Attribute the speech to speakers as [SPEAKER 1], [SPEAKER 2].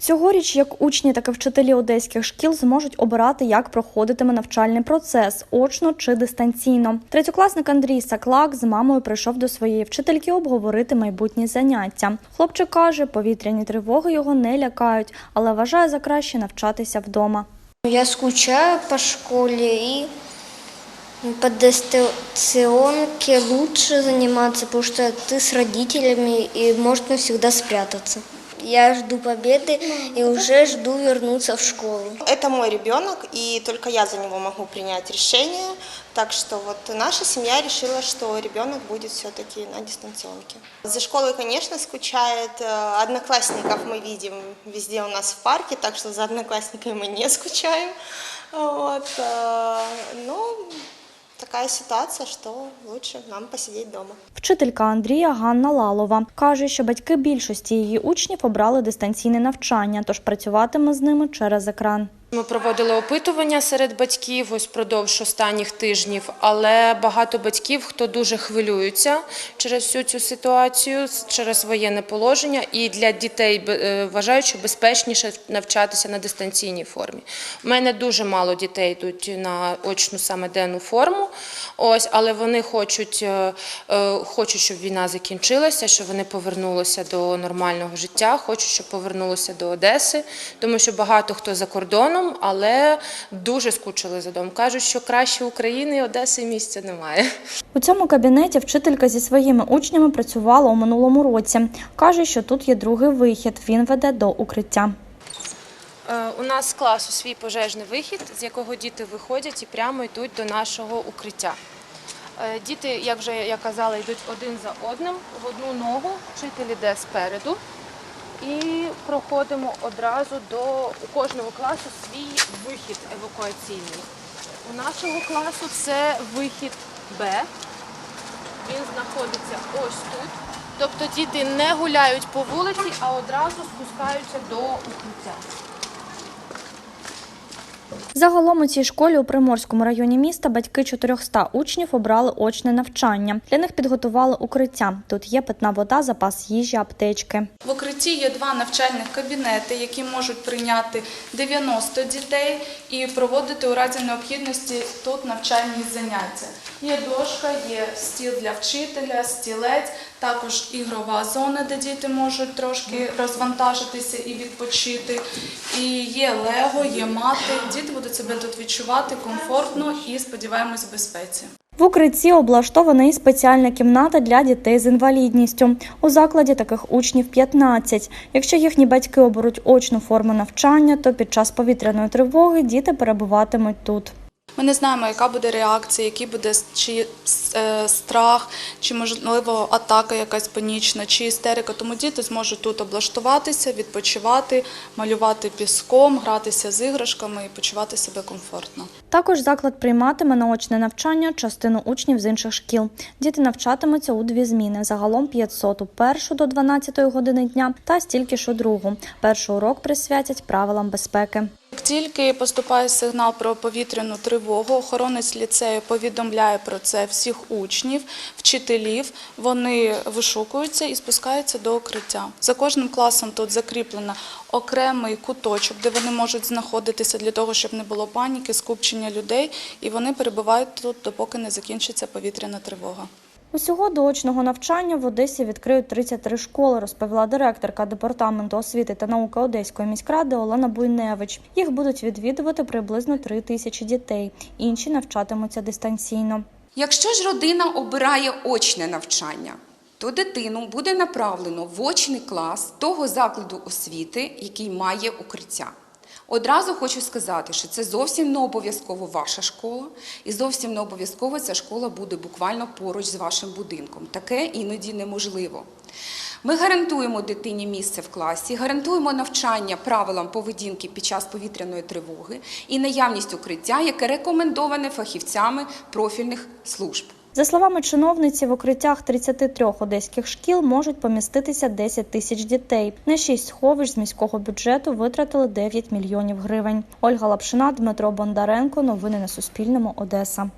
[SPEAKER 1] Цьогоріч як учні, так і вчителі одеських шкіл зможуть обирати, як проходитиме навчальний процес очно чи дистанційно. Третьокласник Андрій Саклак з мамою прийшов до своєї вчительки обговорити майбутні заняття. Хлопчик каже, повітряні тривоги його не лякають, але вважає за краще навчатися вдома.
[SPEAKER 2] Я скучаю по школе и по дистанционке лучше заниматься, потому что ты с родителями и можно всегда спрятаться. Я жду победы и уже жду вернуться в школу.
[SPEAKER 3] Это мой ребенок, и только я за него могу принять решение. Так что вот наша семья решила, что ребенок будет все-таки на дистанционке. За школой, конечно, скучает. Э, Одноклассников мы видим везде у нас в парке, так что за одноклассниками мы не скучаем. Вот. э, Ну, такая ситуація, що лучше нам посидіти дома.
[SPEAKER 1] Вчителька Андрія Ганна Лалова каже, що батьки більшості її учнів обрали дистанційне навчання, тож працюватиме з ними через екран.
[SPEAKER 4] Ми проводили опитування серед батьків ось впродовж останніх тижнів, але багато батьків, хто дуже хвилюються через всю цю ситуацію, через воєнне положення, і для дітей е, вважають, що безпечніше навчатися на дистанційній формі. У мене дуже мало дітей йдуть на очну саме денну форму. Ось, але вони хочуть, е, е, хочуть, щоб війна закінчилася, щоб вони повернулися до нормального життя, хочуть, щоб повернулися до Одеси, тому що багато хто за кордоном, але дуже скучили за дом. Кажуть, що краще України і Одеси місця немає.
[SPEAKER 1] У цьому кабінеті вчителька зі своїми учнями працювала у минулому році. Каже, що тут є другий вихід. Він веде до укриття.
[SPEAKER 4] Е, У нас з класу свій пожежний вихід, з якого діти виходять і прямо йдуть до нашого укриття. Е, Діти, як вже я казала, йдуть один за одним в одну ногу. Вчитель іде спереду. І проходимо одразу до у кожного класу свій вихід евакуаційний. У нашого класу це вихід Б. Він знаходиться ось тут. Тобто діти не гуляють по вулиці, а одразу спускаються до укриття.
[SPEAKER 1] Загалом у цій школі у Приморському районі міста батьки 400 учнів обрали очне навчання. Для них підготували укриття. Тут є питна вода, запас їжі, аптечки.
[SPEAKER 5] В укритті є два навчальних кабінети, які можуть прийняти 90 дітей і проводити у разі необхідності тут навчальні заняття. Є дошка, є стіл для вчителя, стілець, також ігрова зона, де діти можуть трошки розвантажитися і відпочити. І є лего, є мати. Діти будуть себе тут відчувати комфортно і сподіваємось в безпеці.
[SPEAKER 1] В укритті облаштована і спеціальна кімната для дітей з інвалідністю. У закладі таких учнів 15. Якщо їхні батьки оберуть очну форму навчання, то під час повітряної тривоги діти перебуватимуть тут.
[SPEAKER 5] Ми не знаємо, яка буде реакція, який буде чи е, страх, чи можливо атака якась панічна, чи істерика. Тому діти зможуть тут облаштуватися, відпочивати, малювати піском, гратися з іграшками і почувати себе комфортно.
[SPEAKER 1] Також заклад прийматиме на очне навчання частину учнів з інших шкіл. Діти навчатимуться у дві зміни. Загалом 500 у першу до 12 години дня та стільки ж у другу. Перший урок присвятять правилам безпеки.
[SPEAKER 5] Тільки поступає сигнал про повітряну тривогу, охоронець ліцею повідомляє про це всіх учнів, вчителів. Вони вишукуються і спускаються до укриття. За кожним класом тут закріплено окремий куточок, де вони можуть знаходитися для того, щоб не було паніки, скупчення людей, і вони перебувають тут, допоки не закінчиться повітряна тривога.
[SPEAKER 1] Усього до очного навчання в Одесі відкриють 33 школи, розповіла директорка департаменту освіти та науки Одеської міськради Олена Буйневич. Їх будуть відвідувати приблизно 3 тисячі дітей. Інші навчатимуться дистанційно.
[SPEAKER 6] Якщо ж родина обирає очне навчання, то дитину буде направлено в очний клас того закладу освіти, який має укриття. Одразу хочу сказати, що це зовсім не обов'язково ваша школа, і зовсім не обов'язково ця школа буде буквально поруч з вашим будинком. Таке іноді неможливо. Ми гарантуємо дитині місце в класі, гарантуємо навчання правилам поведінки під час повітряної тривоги і наявність укриття, яке рекомендоване фахівцями профільних служб.
[SPEAKER 1] За словами чиновниці, в укриттях 33 одеських шкіл можуть поміститися 10 тисяч дітей. На шість сховищ з міського бюджету витратили 9 мільйонів гривень. Ольга Лапшина, Дмитро Бондаренко. Новини на Суспільному. Одеса.